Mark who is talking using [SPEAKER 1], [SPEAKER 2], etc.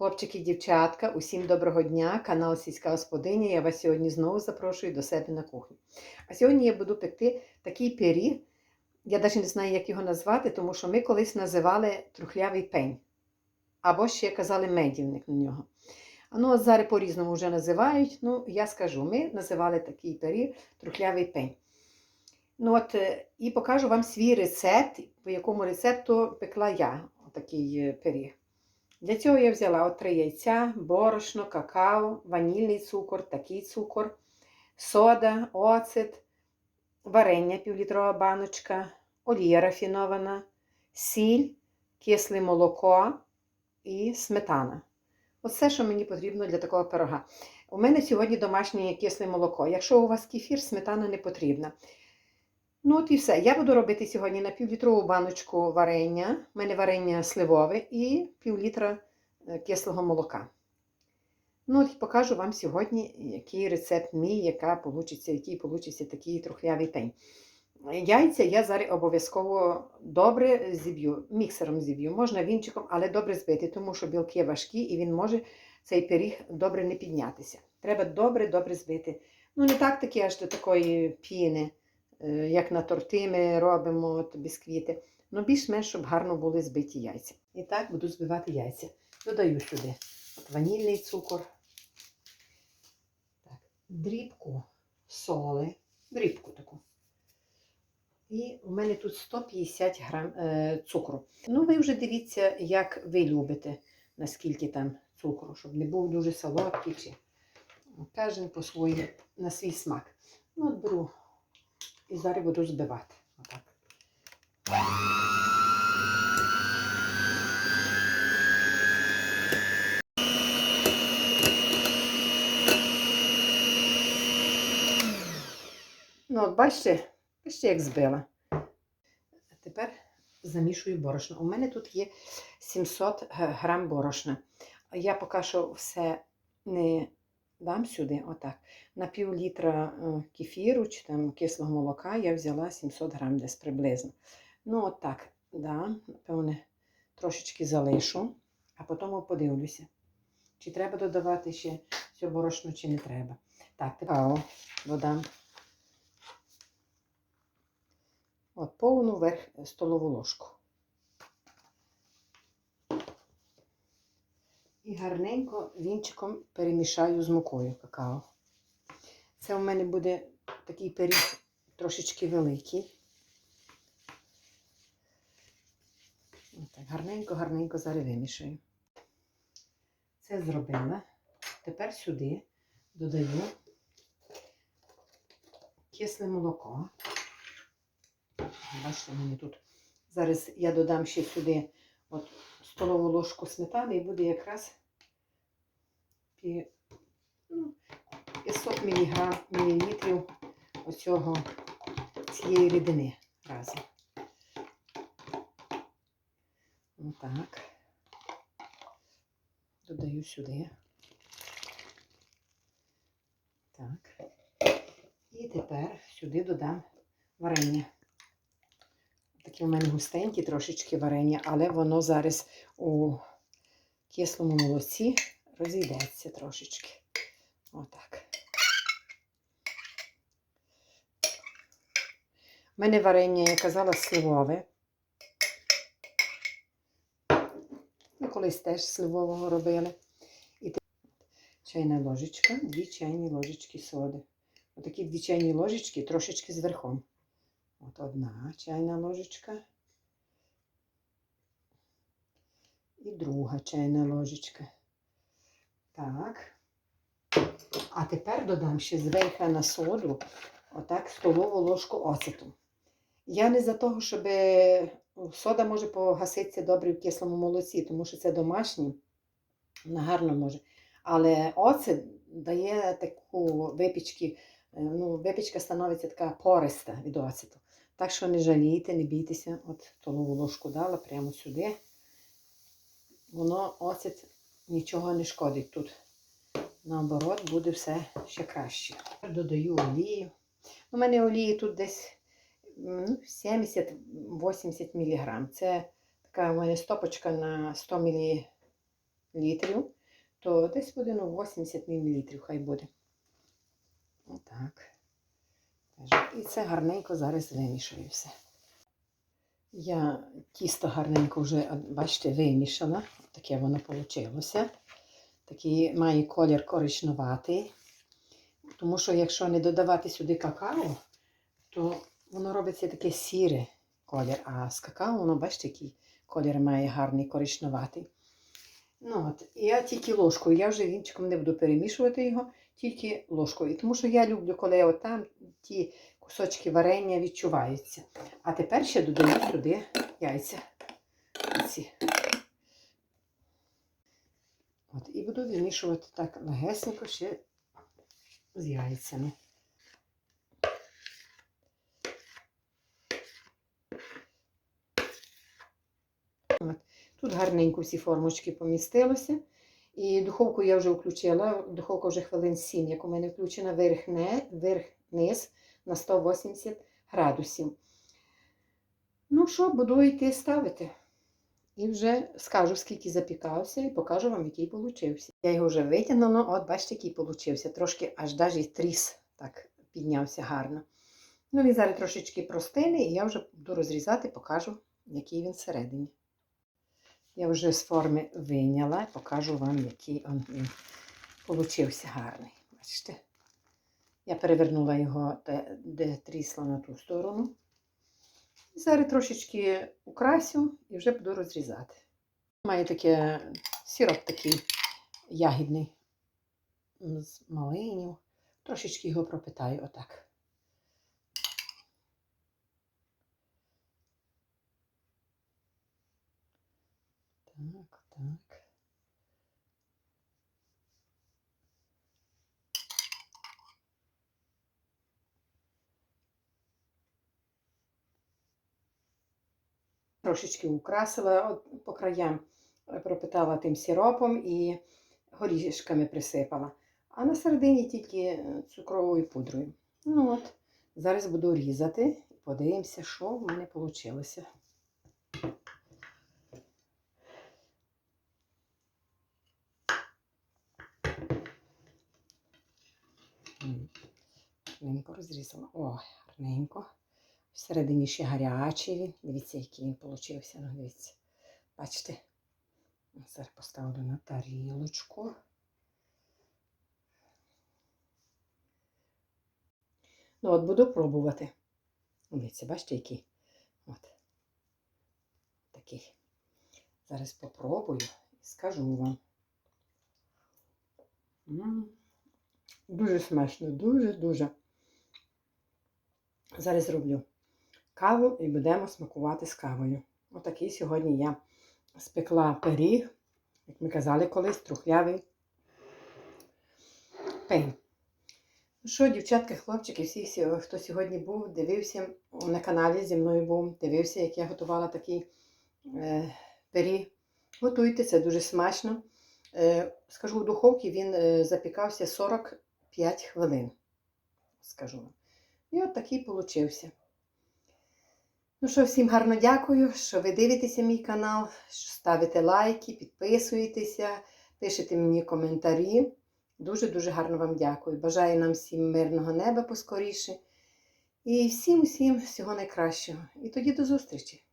[SPEAKER 1] Хлопчики, дівчатка, усім доброго дня! Канал Сільська Господиня. Я вас сьогодні знову запрошую до себе на кухню. А сьогодні я буду пекти такий пиріг. Я навіть не знаю, як його назвати, тому що ми колись називали трухлявий пень. Або ще казали медівник на нього. А ну, от зараз по-різному вже називають. Ну, я скажу, ми називали такий пиріг трухлявий пень. Ну от, е, і покажу вам свій рецепт, по якому рецепту пекла я такий е, пиріг. Для цього я взяла от три яйця, борошно, какао, ванільний цукор, такий цукор, сода, оцет, варення півлітрова баночка, олія рафінована, сіль, кисле молоко і сметана. Оце, що мені потрібно для такого пирога. У мене сьогодні домашнє кисле молоко. Якщо у вас кефір, сметана не потрібна. Ну, от і все. Я буду робити сьогодні на півлітрову баночку варення. У мене варення сливове і півлітра е, кислого молока. Ну, от і покажу вам сьогодні, який рецепт мій, яка получиться, який получиться такий трухлявий пень. Яйця я зараз обов'язково добре зіб'ю, міксером зіб'ю, можна вінчиком, але добре збити, тому що білки важкі і він може цей пиріг добре не піднятися. Треба добре-добре збити. Ну, не так таки аж до такої піни, як на торти ми робимо от, бісквіти. Ну, більш-менш, щоб гарно були збиті яйця. І так буду збивати яйця. Додаю сюди от ванільний цукор, так, дрібку соли, дрібку таку. І у мене тут 150 грам е, цукру. Ну, ви вже дивіться, як ви любите, наскільки там цукру, щоб не був дуже солодкий. Чи... Кожен по своїй, на свій смак. Ну, от беру і зараз буду збивати. Отак. Ну, от бачите, бачите, як збила. Тепер замішую борошно. У мене тут є 700 грам борошна. Я поки що все не дам сюди, отак. На пів літра е, кефіру чи там кислого молока я взяла 700 грам десь приблизно. Ну, отак, да, напевне, трошечки залишу, а потім подивлюся, чи треба додавати ще все борошно, чи не треба. Так, тепер додам. От повну верх столову ложку. І гарненько вінчиком перемішаю з мукою какао. Це у мене буде такий пиріг трошечки великий. Так, гарненько-гарненько зараз вимішаю. Це зробила. Тепер сюди додаю кисле молоко. Бачите, мені тут. Зараз я додам ще сюди от столову ложку сметани і буде якраз пі, ну, 500 мг, мл оцього цієї рідини разом. Отак. Додаю сюди. Так. І тепер сюди додам варення. Такі у мене густенькі трошечки варення, але воно зараз у кислому молоці розійдеться трошечки. Отак. У мене варення, я казала, сливове. Ми колись теж сливового робили. І чайна ложечка, дві чайні ложечки соди. Отакі дві чайні ложечки трошечки зверхом. От одна чайна ложечка. І друга чайна ложечка. Так. А тепер додам ще зверху на соду отак столову ложку оцету. Я не за того, щоб сода може погаситися добре в кислому молоці, тому що це домашнє, вона гарно може. Але оцет дає таку випічки, ну, випічка становиться така пориста від оцету. Так що не жалійте, не бійтеся, от столову ложку дала прямо сюди. Воно оцет нічого не шкодить тут. Наоборот, буде все ще краще. Додаю олію. У мене олії тут десь ну, 70-80 мг. Це така у мене стопочка на 100 мл то десь буде ну, 80 мл хай буде. Отак. І це гарненько зараз вимішую все. Я тісто гарненько вже, бачите, вимішала. Таке воно вийшло. Такий має колір коричнуватий. Тому що якщо не додавати сюди какао, то воно робиться таке сіре колір. А з какао, воно, бачите, який колір має гарний коричнуватий. Ну от, я тільки ложкою, я вже вінчиком не буду перемішувати його, тільки ложкою. Тому що я люблю, коли от там ті кусочки варення відчуваються. А тепер ще додаю сюди яйця. Ці. От, і буду вимішувати так легесенько ще з яйцями. От. Тут гарненько всі формочки помістилося. І духовку я вже включила. Духовка вже хвилин 7, як у мене включена верх-не, верх-низ на 180 градусів. Ну що, буду йти ставити. І вже скажу, скільки запікався, і покажу вам, який получився. Я його вже витягнула, от бачите, який получився. Трошки аж навіть тріс так піднявся гарно. Ну, він зараз трошечки простине, і я вже буду розрізати, покажу, який він всередині. Я вже з форми вийняла, покажу вам, який він получився гарний. Бачите? Я перевернула його, де, де трісло на ту сторону. І зараз трошечки украсю і вже буду розрізати. Має таке сироп такий ягідний з малинів. Трошечки його пропитаю отак. Так, так. Трошечки украсила по краям, е, пропитала тим сиропом і горішками присипала. А на середині тільки е, цукровою пудрою. Ну от, зараз буду різати і подивимося, що в мене вийшло. Гарненько розрізала. Ой, гарненько. Всередині ще гарячий він. Дивіться, який він получився. Ну, дивіться. Бачите? Зараз поставлю на тарілочку. Ну, от буду пробувати. Дивіться, бачите, який? От. Такий. Зараз попробую і скажу вам. М, Дуже смачно, дуже-дуже. Зараз зроблю каву і будемо смакувати з кавою. Отакий сьогодні я спекла пиріг, як ми казали колись, трухлявий пень. Ну що, дівчатки, хлопчики, всі, всі, хто сьогодні був, дивився на каналі зі мною був, дивився, як я готувала такий е, пиріг. Готуйте, це дуже смачно. Е, скажу, у духовці він е, запікався 45 хвилин. Скажу. І от такий получився. Ну що, всім гарно дякую, що ви дивитеся мій канал, що ставите лайки, підписуєтеся, пишете мені коментарі. Дуже-дуже гарно вам дякую. Бажаю нам всім мирного неба поскоріше. І всім-всім всього найкращого. І тоді до зустрічі!